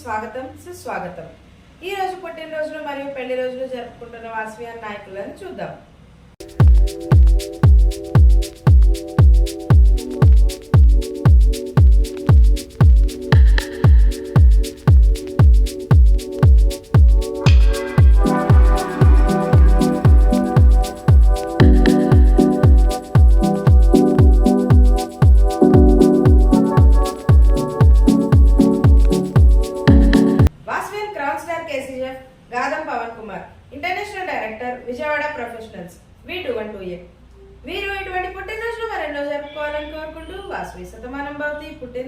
స్వాగతం సుస్వాగతం. ఈ రోజు పుట్టినరోజులు మరియు పెళ్ళి రోజులు జరుపుకుంటున్న వాసవియన్ నాయకులను చూద్దాం. భవతి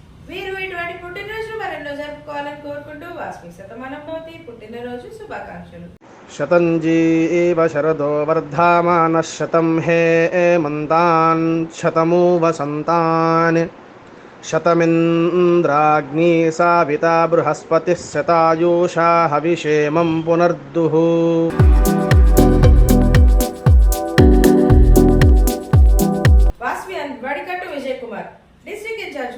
మీరు ఇటువంటి పుట్టినరోజు మరెన్నో జరుపుకోవాలని కోరుకుంటూ వాస్మి శతమానం భవతి పుట్టినరోజు శుభాకాంక్షలు. శతంజీ ఇవ శరదో వర్ధమాన శతం హే మంతాన్ శతమూ వసంతాన్ శతమింద్రాగ్ని సావిత బృహస్పతి శతాయూషా హవిషేమం పునర్దుః.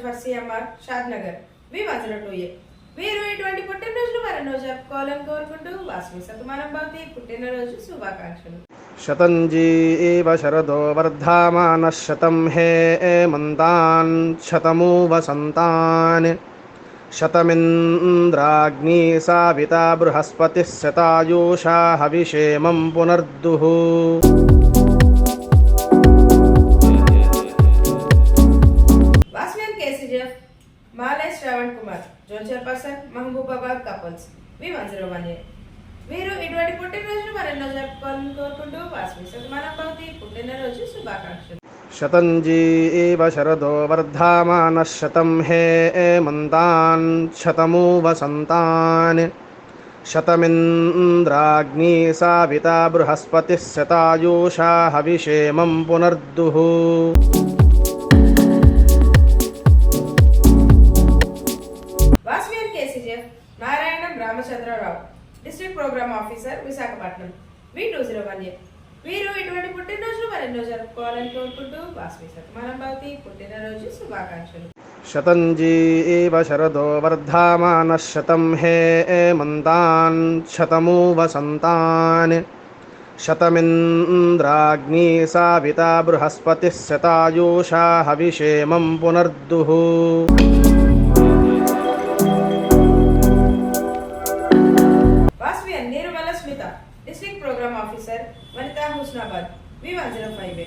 For CMR Shadnagar. V one two A వీరు ఇటువంటి పుట్టినరోజులు మరెన్నో జరుపుకోవాలని కోరుకుంటూ వాస్మి సతమానం భవతి పుట్టినరోజు శుభాకాంక్షలు. శతంజీ శరదో వర్ధమాన శతం హే మంతాన్ శతమూ వసంతాన్ శతమింద్రాగ్ని సావిత బృహస్పతి శతాయూషా హవిషేమం పునర్దుః. Zone chairperson Mahabubabad couples. V one zero one eight మీరు ఇటువంటి పుట్టినరోజును మరెన్నో జరుపుకోవాలని కోరుకుంటూ వాస్మి సన్మానం భక్తి పుట్టినరోజు శుభాకాంక్షలు. శతంజీ ఇవ శరదో వర్ధమాన శతం హే మంతాన్ శతమూ వసంతాన్ శతమింద్రాగ్ని సావిత బృహస్పతి శతాయూషా హవిషేమం పునర్దుః. Officer Visakhapatnam. V two zero one eight వీరు ఇటువంటి పుట్టినరోజులు మరెన్నో జరుపుకోవాలని కోరుకుంటూ వాస్వి సత్యమానం భావతి పుట్టినరోజు శుభాకాంక్షలు. శతంజీ శరదో వర్ధమాన శతం హే మంతాన్ శతమూ వసంతాన్ శతమింద్రాగ్ని సావిత బృహస్పతి శతాయూషా హవిషేమం పునర్దుః. Hyderabad. V one zero five A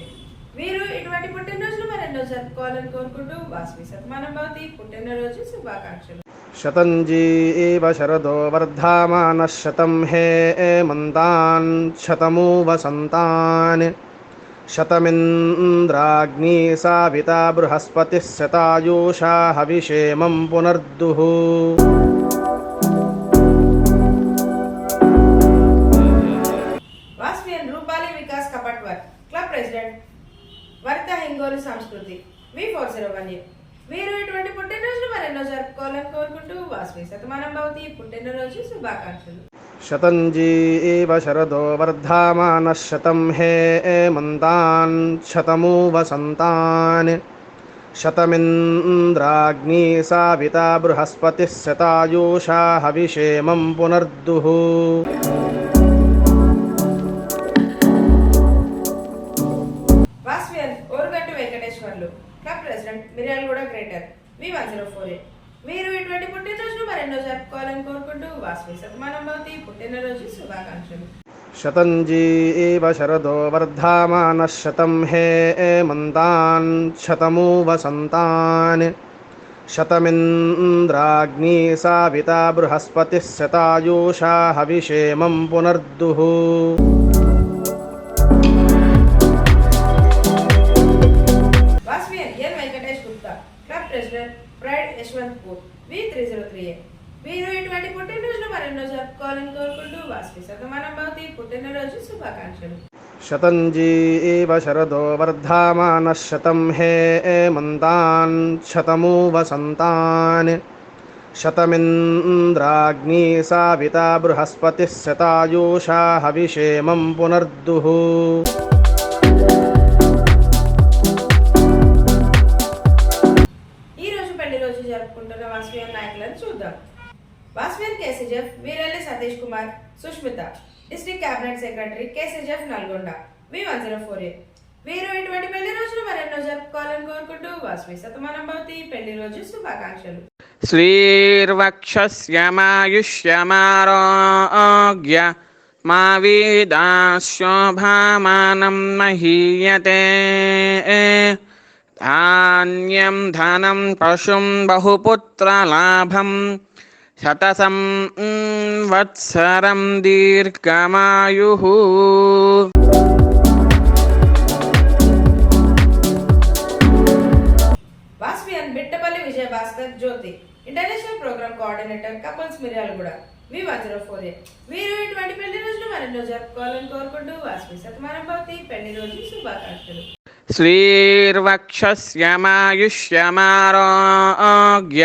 వీరు ఇటువంటి పుట్టినరోజులు మరెన్నో జరుపుకోవాలని కోరుకుంటూ వాస్వి సత్మానభావతి పుట్టినరోజు శుభాకాంక్షలు. శతంజీ ఇవ శరదో వర్ధమాన శతం హే మంతాన్ శతమూ వసంతాన్ శతమింద్రాగ్ని సావిత బృహస్పతి శతాయూషా హవిషేమం పునర్దుః. Sanskriti V four zero one A. మీరు ఇటువంటి పుట్టినరోజును మరెన్నో జరుపుకోవాలని కోరుకుంటూ వాసు శతమానం భవతి పుట్టినరోజు శుభాకాంక్షలు. శతంజీ శరదో వర్ధమాన శతం హే మంతాన్ శతమూ వసంతాన్ శతమింద్రాగ్ని సావిత బృహస్పతి శతాయూషా హవిషేమం పునర్దుః. B one zero four eight మీరు ఇటువంటి పుట్టినరోజును మరెన్నో జరుపుకోవాలని కోరుకుంటూ వాసువి సతమానం భవతి పుట్టినరోజు శుభాకాంక్షలు. శతంజీ శరదో వర్ధమాన శతం హే మంతాన్ శతమూ వసంతాన్ శతమింద్రాగ్ని సావిత బృహస్పతి శతాయూషా హవిషేమం పునర్దుః. Yeshwanthpur oh V three zero three A మీరు ఇటువంటి పుట్టినరోజులు మరెన్నో జరుపుకోవాలని కోరుకుంటూ వాస్వి శతమానం భవతి పుట్టినరోజు శుభాకాంక్షలు. శతంజీ ఇవ శరదో వర్ధమాన శతం హే మంతాన్ శతమూ వసంతాన్ శతమింద్రాగ్ని సావిత బృహస్పతి శతాయూషా హవిషేమం పునర్దుః. Jeff Veeralli Satish Kumar Sushmita district cabinet secretary KC Jeff Nalgonda. V one zero four eight వీరు ఇటువంటి పెళ్ళి రోజులు మరెన్నో జరుపుకోవాలని కోరుకుంటూ వాస్వి శతమానం భవతి. పెళ్ళి రోజు శుభాకాంక్షలు. శ్రీర్వక్షమాయుష్యమారోగ్య మా వీదాశోభామానం మహీయతే. ధాన్యం ధనం పశుం బహుపుత్రలాభం శతసం వత్సరం దీర్ఘమాయు బాస్పియన్ Bittapalli Jyothi international programme coordinator four మీరు ఇటువంటి పెళ్ళి రోజులు మరెన్నో జరుపుకోవాలని కోరుకుంటూ పెళ్ళి రోజు శుభాకాంక్షలు. శ్రీర్వక్షస్యమాయుష్యమారోగ్య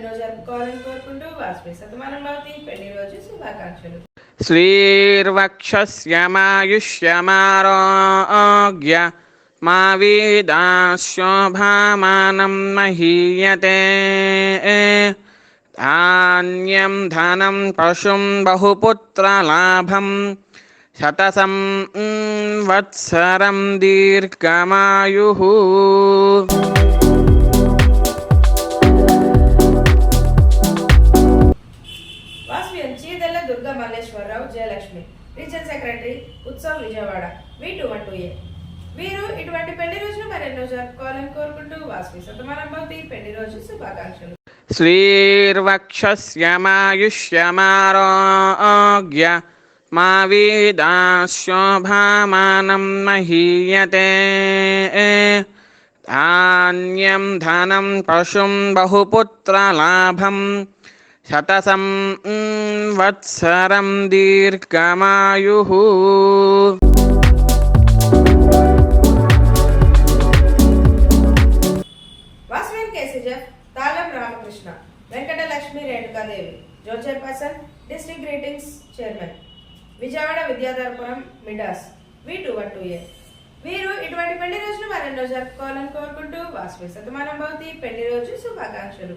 ఎన్నో జరుపుకోవాలని కోరుకుంటూ వాసుపై శతమానం భవతి పెళ్ళి రోజు శుభాకాంక్షలు శ్రీర్వక్షమాయుష్యమారోగ్య మా వీదాశోభామానం మహీయతే. ధాన్యం ధనం పశుం బహుపుత్రలాభం. శతసం వత్సరం దీర్ఘమాయు. Secretary Utsav Vijayawada. V two one two A. వీరు ఇటువంటి పెళ్ళి రోజును మరెన్నో జరుపుకోవాలని కోరుకుంటూ వాస్వి శతమానంభవతి పెళ్ళి రోజు శుభాకాంక్షలు. శ్రీర్వక్షమాయుష్యమారోగ్య మా వీదాశోభామానం మహీయతే. ధాన్యం ధనం పశుం బహుపుత్రలాభం శతసం వత్సరం దీర్ఘమాయు Ramakrishna Venkatalakshmi greetings chairman Vijayawada Vidyadharapuram Midas V two one two A వీరు ఇటువంటి పెళ్ళి రోజును మరెన్నో జరుపుకోవాలని కోరుకుంటూ వాసు శతమానం భవతి పెళ్ళి రోజు శుభాకాంక్షలు।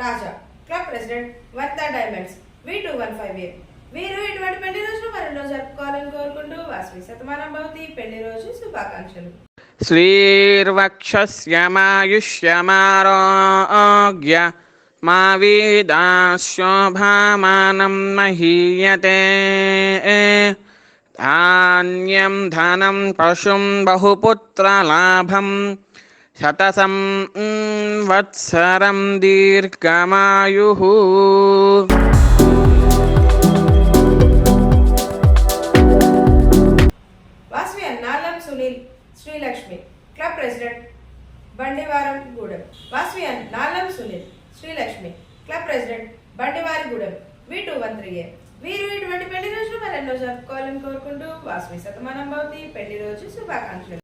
Raja club president వర్తా diamonds V two one five A. మీరు ఇటువంటి పెళ్ళి రోజును మరెన్నో జరుపుకోవాలని కోరుకుంటూ వాసవి శతమానం భవతి పెళ్ళి రోజు శుభాకాంక్షలు. శ్రీర్వక్షమాయుష్యమారోగ్య మా వీదాశోభామానం మహీయతే. ధాన్యం ధనం పశుం బహుపుత్రలాభం శతసం వత్సరం దీర్ఘమాయు వాస్వి అన్నాలం సునీల్ శ్రీలక్ష్మి క్లబ్ ప్రెసిడెంట్ బండివారం గూడెం. వాస్వియన్ నాలం Sunil Srilakshmi club president Bandivari Gudem. V two one three A. వీరు ఇటువంటి పెళ్ళి రోజులు మరెన్నో జరుపుకోవాలని కోరుకుంటూ వాస్వి శతమానం భవతి. పెళ్ళి రోజు శుభాకాంక్షలు.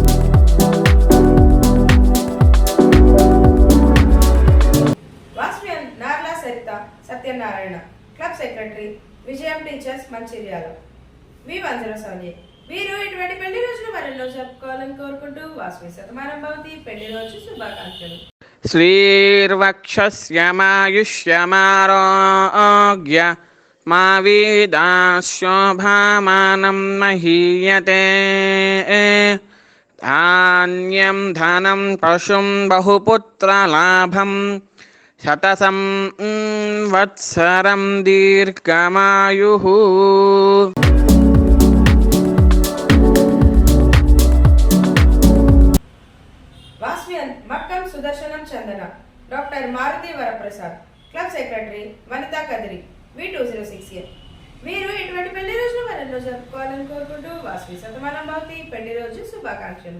Secretary Vijayam teachers Mancherial. V వంజన సౌని వీరు ఇటువంటి పెళ్ళి రోజులు మరెన్నో జరుపుకోవాలని కోరుకుంటూ వాసువి శతమానం పెళ్ళి రోజు శుభాకాంక్షలు. శ్రీర్వక్షమాయుష్యమారోగ్య మా వీదాశోభామానం మహీయతే. ధాన్యం ధనం పశుం బహుపుత్రలాభం శతసం వత్సరం దీర్ఘమాయు. సుదర్శనం చందన. Doctor Maruthi Varaprasad. Club secretary Vanitha Kadiri. V two zero six year మీరు ఇటువంటి పెళ్ళి రోజును వరంలో జరుపుకోవాలని కోరుకుంటూ వాస్వి శతమానం భవతి పెళ్ళి రోజు శుభాకాంక్షలు.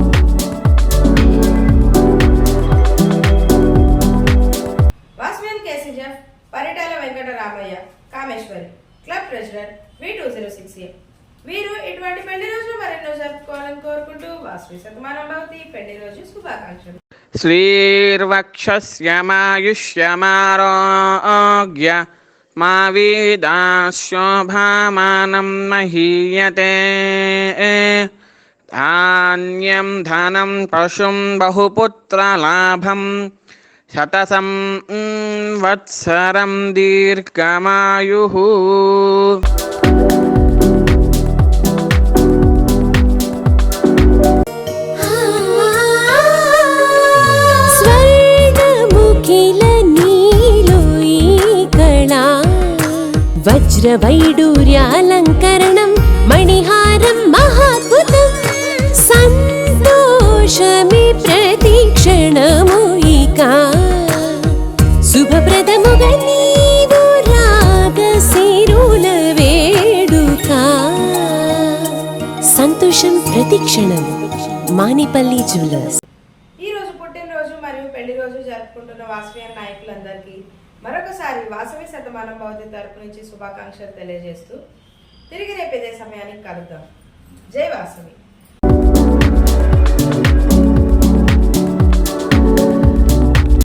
ఇటువంటి పెళ్ళి రోజులు మరెన్నో జరుపుకోవాలని కోరుకుంటూ వాసు శతమానం భవతి పెళ్ళి రోజు శుభాకాంక్షలు. శ్రీర్వక్షమాయుష్యమారోగ్య మా వీదాశోభామానం మహీయతే. ధాన్యం ధనం పశుం బహుపుత్రలాభం శతసం వత్సరం దీర్ఘమాయు. వజ్రవైడూర్యాలంకరణం మణిహారం మహాద్భుతం. సంతోషమే ప్రతిక్షణము ఇక. శుభప్రదముగా నీవు రాగశిరుల వేడుక. సంతోషం ప్రతిక్షణం మానిపల్లి జ్యువెలర్స్. ఈ రోజు పుట్టినరోజు మరియు పెళ్ళి రోజు జరుపుకుంటున్న వాసవి నాయకులందరికీ మరొకసారి వాసవి శతమానం భవతి తరపు నుంచి శుభాకాంక్షలు తెలియజేస్తూ తిరిగి రేపు ఇదే సమయానికి కలుద్దాం. జై వాసవి.